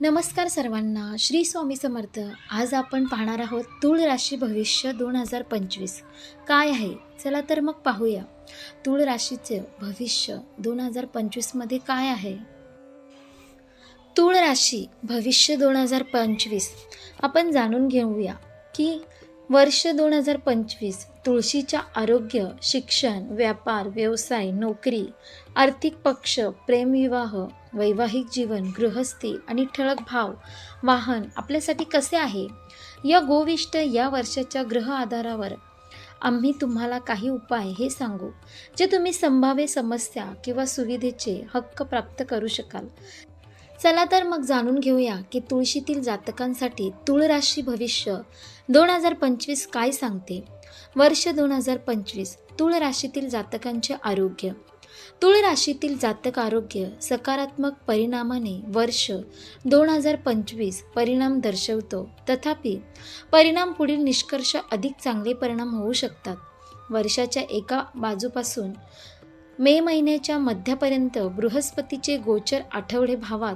नमस्कार सर्वांना श्री स्वामी समर्थ. आज आपण पाहणार आहोत तूळ राशी भविष्य दोन हजार पंचवीस. काय आहे? चला तर मग पाहूया. तूळ राशीचे भविष्य दोन हजार पंचवीसमध्ये काय आहे? तूळ राशी भविष्य दोन हजार पंचवीस. आपण जाणून घेऊया की वर्ष दोन हजार पंचवीस तुळशीच्या आरोग्य शिक्षण व्यापार व्यवसाय नोकरी आर्थिक पक्ष प्रेमविवाह वैवाहिक जीवन गृहस्थी आणि ठळक भाव वाहन आपल्यासाठी कसे आहे? या गोविष्ट या वर्षाच्या ग्रह आधारावर आम्ही तुम्हाला काही उपाय हे सांगू जे तुम्ही संभाव्य समस्या किंवा सुविधेचे हक्क प्राप्त करू शकाल. चला तर मग जाणून घेऊया की तुळशीतील जातकांसाठी तुळ राशी भविष्य दोन हजार पंचवीस काय सांगते? वर्ष दोन हजार पंचवीस तुळ राशीतील जातकांचे आरोग्य. तुळ राशीतील जातक आरोग्य सकारात्मक परिणामाने वर्ष दोन हजार पंचवीस परिणाम दर्शवतो. तथापि परिणाम पुढील निष्कर्ष अधिक चांगले परिणाम होऊ शकतात. वर्षाच्या एका बाजूपासून मे महिन्याच्या मध्यापर्यंत बृहस्पतीचे गोचर आठवडे भावात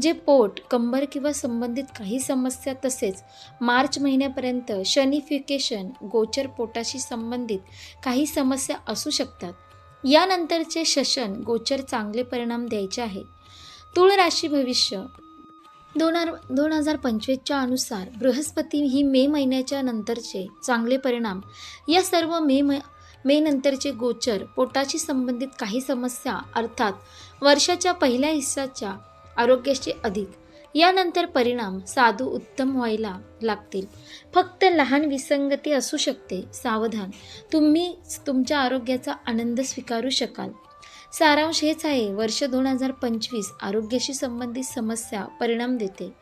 जे पोट कंबर किंवा संबंधित काही समस्या तसेच मार्च महिन्यापर्यंत शनिफिकेशन गोचर पोटाशी संबंधित काही समस्या असू शकतात. यानंतरचे शशन गोचर चांगले परिणाम द्यायचे आहे. तुळ राशी भविष्य. दोन हजार दोन हजार पंचवीसच्या अनुसार बृहस्पती ही मे महिन्याच्या नंतरचे चांगले परिणाम. या सर्व मे म मे नंतरचे गोचर पोटाशी संबंधित काही समस्या अर्थात वर्षाच्या पहिल्या हिस्साच्या आरोग्याचे अधिक. यानंतर परिणाम साधू उत्तम व्हायला लागतील. फक्त लहान विसंगती असू शकते. सावधान. तुम्ही तुमच्या आरोग्याचा आनंद स्वीकारू शकाल. सारांश हेच आहे वर्ष दोन हजार पंचवीस आरोग्याशी संबंधित समस्या परिणाम देते.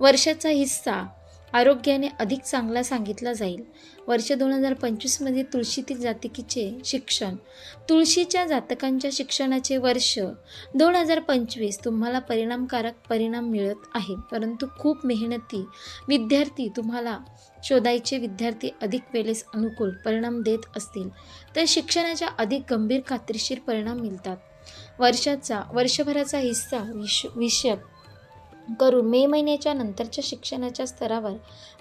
वर्षाचा हिस्सा आरोग्याने अधिक चांगला सांगितला जाईल. वर्ष दोन हजार पंचवीसमध्ये तुळशीतील जातकीचे शिक्षण. तुळशीच्या जातकांच्या शिक्षणाचे वर्ष दोन हजार पंचवीस तुम्हाला परिणामकारक परिणाम मिळत आहे. परंतु खूप मेहनती विद्यार्थी तुम्हाला शोधायचे विद्यार्थी अधिक वेळेस अनुकूल परिणाम देत असतील. तर शिक्षणाच्या अधिक गंभीर खात्रीशीर परिणाम मिळतात. वर्षाचा वर्षभराचा हिस्सा विश विषयक करून मे महिन्याच्या नंतरच्या शिक्षणाच्या स्तरावर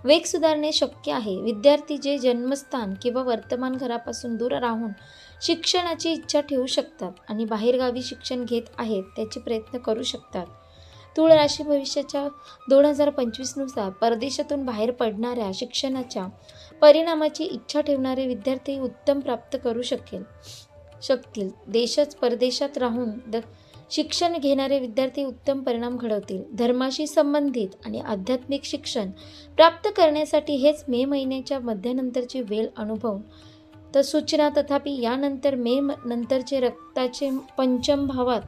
वेग सुधारणे शक्य आहे. विद्यार्थी जे जन्मस्थान किंवा वर्तमान घरापासून दूर राहून शिक्षणाची इच्छा ठेवू शकतात आणि बाहेरगावी शिक्षण घेत आहेत त्याचे प्रयत्न करू शकतात. तुळ राशी भविष्याच्या दोन हजार पंचवीसनुसार परदेशातून बाहेर पडणाऱ्या शिक्षणाच्या परिणामाची इच्छा ठेवणारे विद्यार्थी उत्तम प्राप्त करू शकेल. शकतील. देशच परदेशात राहून द शिक्षण घेणारे विद्यार्थी उत्तम परिणाम घडवतील. धर्माशी संबंधित आणि आध्यात्मिक शिक्षण प्राप्त करण्यासाठी हेच मे महिन्याच्या मध्यानंतरची वेळ अनुभव तर सूचना तथापि यानंतर मे म- नंतरचे रक्ताचे पंचम भावात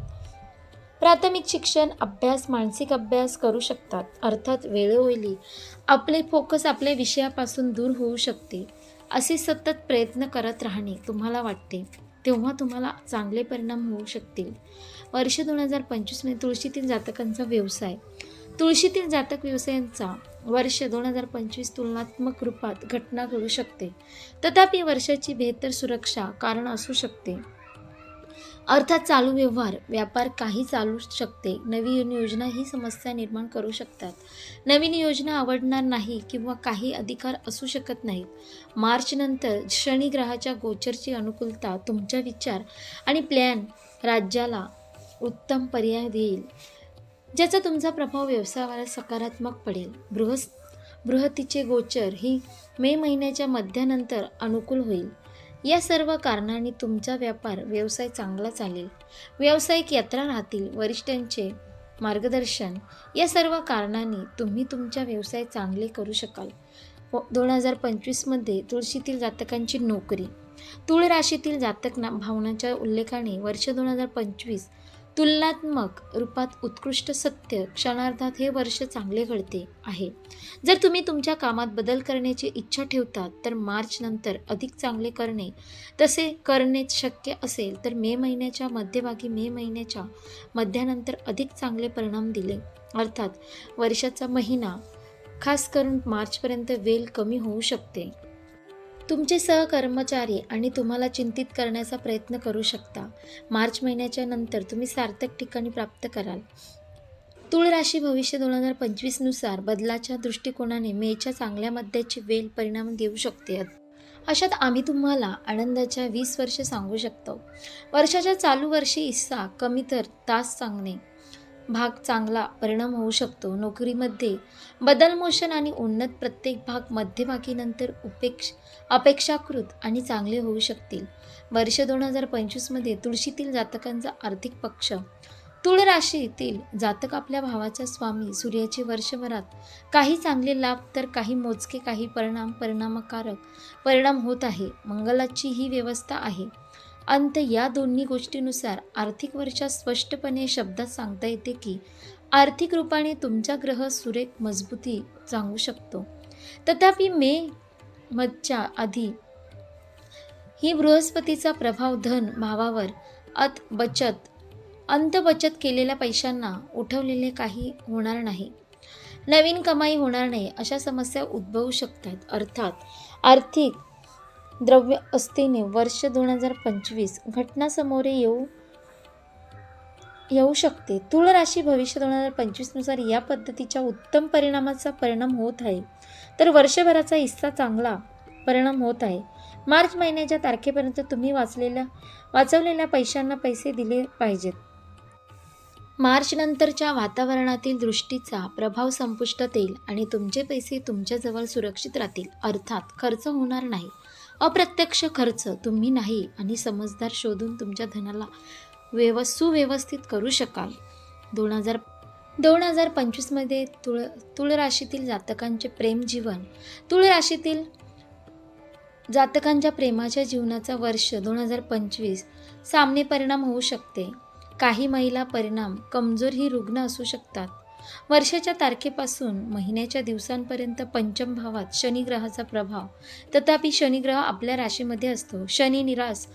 प्राथमिक शिक्षण अभ्यास मानसिक अभ्यास करू शकतात. अर्थात वेळोवेळी आपले फोकस आपल्या विषयापासून दूर होऊ शकते. असे सतत प्रयत्न करत राहणे तुम्हाला वाटते. तेव्हा तुम्हाला चांगले परिणाम होऊ शकतील. वर्ष दोन हजार पंचवीसमध्ये तुळशीतील जातकांचा व्यवसाय. तुळशीतील जातक व्यवसायांचा वर्ष दोन हजार पंचवीस तुलनात्मक रूपात घटना घडू शकते. तथापि वर्षाची बेहतर सुरक्षा कारण असू शकते. अर्थात चालू व्यवहार व्यापार काही चालू शकते. नवीन योजना ही समस्या निर्माण करू शकतात. नवीन योजना आवडणार नाही किंवा काही अधिकार असू शकत नाहीत. मार्चनंतर शनिग्रहाच्या गोचरची अनुकूलता तुमच्या विचार आणि प्लॅन राज्याला उत्तम पर्याय देईल ज्याचा तुमचा प्रभाव व्यवसायावर सकारात्मक पडेल. बृहस् बृहतीचे गोचर ही मे महिन्याच्या मध्यानंतर अनुकूल होईल. या सर्व कारणांनी तुमचा व्यापार व्यवसाय चांगला चालेल. व्यावसायिक यात्रा राहतील वरिष्ठांचे मार्गदर्शन या सर्व कारणांनी तुम्ही तुमचा व्यवसाय चांगले करू शकाल. दोन हजार पंचवीसमध्ये तुळशीतील जातकांची नोकरी. तुळ राशीतील जातक ना भावनाच्या उल्लेखाने वर्ष दोन हजार पंचवीस तुलनात्मक रूपात उत्कृष्ट सत्य क्षणार्धात हे वर्ष चांगले घडते आहे. जर तुम्ही तुमच्या कामात बदल करण्याची इच्छा ठेवतात तर मार्च नंतर अधिक चांगले करणे. तसे करणे शक्य असेल तर मे महिन्याच्या मध्यभागी मे महिन्याच्या मध्यानंतर अधिक चांगले परिणाम दिले. अर्थात वर्षाचा महिना खास करून मार्चपर्यंत वेल कमी होऊ शकते. तुमचे सहकर्मचारी आणि तुम्हाला चिंतित करण्याचा प्रयत्न करू शकता. मार्च महिन्याच्या नंतर तुम्ही सार्थक ठिकाणी प्राप्त कराल. तुळ राशी भविष्य दोन हजार पंचवीसनुसार बदलाच्या दृष्टिकोनाने मेच्या चांगल्या मध्याची वेल परिणाम देऊ शकते. अशात आम्ही तुम्हाला आनंदाच्या वीस वर्ष सांगू शकतो. वर्षाच्या चालू वर्षी हिस्सा कमी तर तास सांगणे. भाग चांगला परिणाम होऊ शकतो. नोकरीमध्ये बदल मोशन आणि उन्नत प्रत्येक भाग मध्यभागीनंतर उपेक्ष अपेक्षाकृत आणि चांगले होऊ शकतील. वर्ष दोन हजार पंचवीसमध्ये तुळशीतील जातकांचा आर्थिक पक्ष. तुळ राशीतील जातक आपल्या भावाच्या स्वामी सूर्याचे वर्षभरात काही चांगले लाभ तर काही मोजके काही परिणाम परिणामकारक परिणाम होत आहे. मंगलाची ही व्यवस्था आहे. अंत या दोन्ही गोष्टीनुसार आर्थिक वर्षात स्पष्टपणे शब्दात सांगता येते की आर्थिक रूपाने तुमचा ग्रह सुरेख मजबूती सांगू शकतो. तथापि मे मधच्या आधी ही बृहस्पतीचा प्रभाव धन भावावर अत बचत अंत बचत केलेल्या पैशांना उठवलेले काही होणार नाही. नवीन कमाई होणार नाही अशा समस्या उद्भवू शकतात. अर्थात आर्थिक द्रव्य असतेने वर्ष दोन हजार पंचवीस घटना समोर येऊ येऊ शकते. तुळ राशी भविष्य दोन हजार पंचवीसनुसार या पद्धतीच्या उत्तम परिणामाचा परिणाम होत आहे. तर वर्षभराचा हिस्सा चांगला परिणाम होत आहे. मार्च महिन्याच्या तारखेपर्यंत तुम्ही वाचलेल्या वाचवलेल्या पैशांना पैसे दिले पाहिजेत. मार्चनंतरच्या वातावरणातील दृष्टीचा प्रभाव संपुष्टात येईल आणि तुमचे पैसे तुमच्याजवळ सुरक्षित राहतील. अर्थात खर्च होणार नाही. अप्रत्यक्ष खर्च तुम्ही नाही आणि समजदार शोधून तुमच्या धनाला व्यव सुव्यवस्थित करू शकाल. दोन हजार दोन हजार पंचवीसमध्ये तुळ तुळ राशीतील जातकांचे प्रेम जीवन. तुळ राशीतील जातकांच्या प्रेमाच्या जीवनाचा वर्ष दोन हजार पंचवीस सामने परिणाम होऊ शकते. काही महिला परिणाम कमजोर ही रुग्ण असू शकतात. वर्षाच्या तारखेपासून महिन्याच्या दिवसांपर्यंत पंचम भावात शनिग्रहाचा प्रभाव. तथापि शनिग्रह आपल्या राशीमध्ये असतो. शनी निरास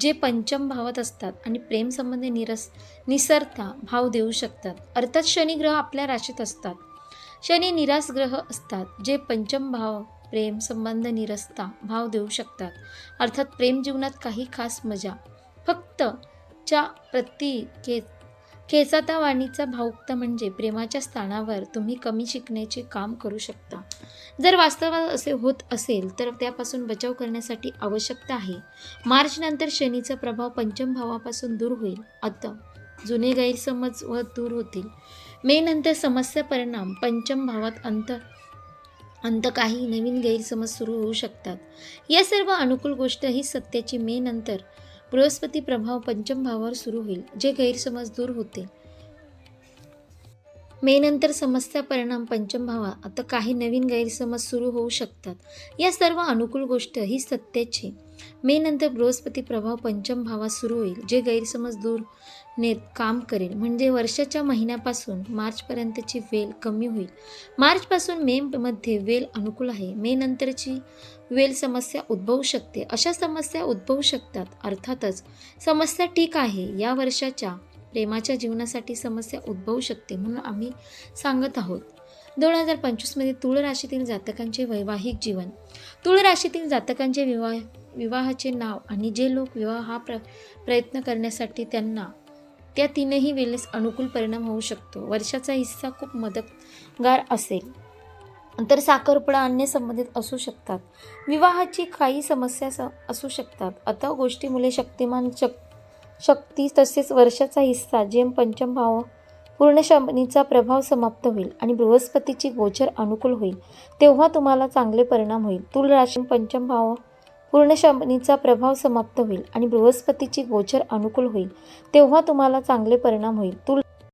जे पंचम भावात असतात आणि प्रेमसंबंधी निरस निसरता भाव देऊ शकतात. अर्थात शनिग्रह आपल्या राशीत असतात. शनी निरास ग्रह असतात जे पंचम भाव प्रेम संबंध निरसता भाव देऊ शकतात. अर्थात प्रेम जीवनात काही खास मजा फक्त च्या प्रती खेचाता वाणीचा भावुकता म्हणजे प्रेमाच्या स्थानावर तुम्ही कमी शिकण्याचे काम करू शकता. जर वास्तवात असे होत असेल तर त्यापासून बचाव करण्यासाठी आवश्यकता आहे. मार्च नंतर शनीचा प्रभाव पंचम भावापासून दूर होईल. आता जुने गैरसमज व दूर होतील. मे नंतर समस्या परिणाम पंचम भावात अंत अंत काही नवीन गैरसमज सुरू होऊ शकतात. या सर्व अनुकूल गोष्ट ही सत्याची मे नंतर बृहस्पती प्रभाव पंचम भावावर सुरू होईल जे गैरसमज दूर होते. मे नंतर समस्या परिणाम पंचम भावा आता काही नवीन गैरसमज सुरू होऊ शकतात. या सर्व अनुकूल गोष्ट ही सत्याची मे नंतर बृहस्पती प्रभाव पंचम भावात सुरू होईल जे गैरसमज दूर नेत काम करेल. म्हणजे वर्षाच्या महिन्यापासून मार्चपर्यंतची वेल कमी होईल. मार्चपासून मे मध्ये वेल अनुकूल आहे. मे नंतरची वेल समस्या उद्भवू शकते. अशा समस्या उद्भवू शकतात. अर्थातच समस्या ठीक आहे. या वर्षाच्या प्रेमाच्या जीवनासाठी समस्या उद्भवू शकते म्हणून आम्ही सांगत आहोत. दोन हजार पंचवीसमध्ये तुळ राशीतील जातकांचे वैवाहिक जीवन. तुळ राशीतील जातकांचे विवाह विवाहाचे नाव आणि जे लोक विवाह हा प्र प्रयत्न करण्यासाठी त्यांना त्या तीनही वेळेस अनुकूल परिणाम होऊ शकतो. वर्षाचा हिस्सा खूप मदतगार असेल. तर साखरपुडा अन्य संबंधित असू शकतात. विवाहाची काही समस्या स असू शकतात. आता गोष्टीमुळे शक्तिमान शक शक्ती तसेच वर्षाचा हिस्सा जेम पंचम भाव पूर्ण शनीचा प्रभाव समाप्त होईल आणि बृहस्पतीची गोचर अनुकूल होईल. तेव्हा तुम्हाला चांगले परिणाम होईल. तुल राशी पंचम भाव पूर्ण शनीचा प्रभाव समाप्त होईल आणि बृहस्पतीची गोचर अनुकूल होईल. तेव्हा तुम्हाला चांगले परिणाम होईल. तुल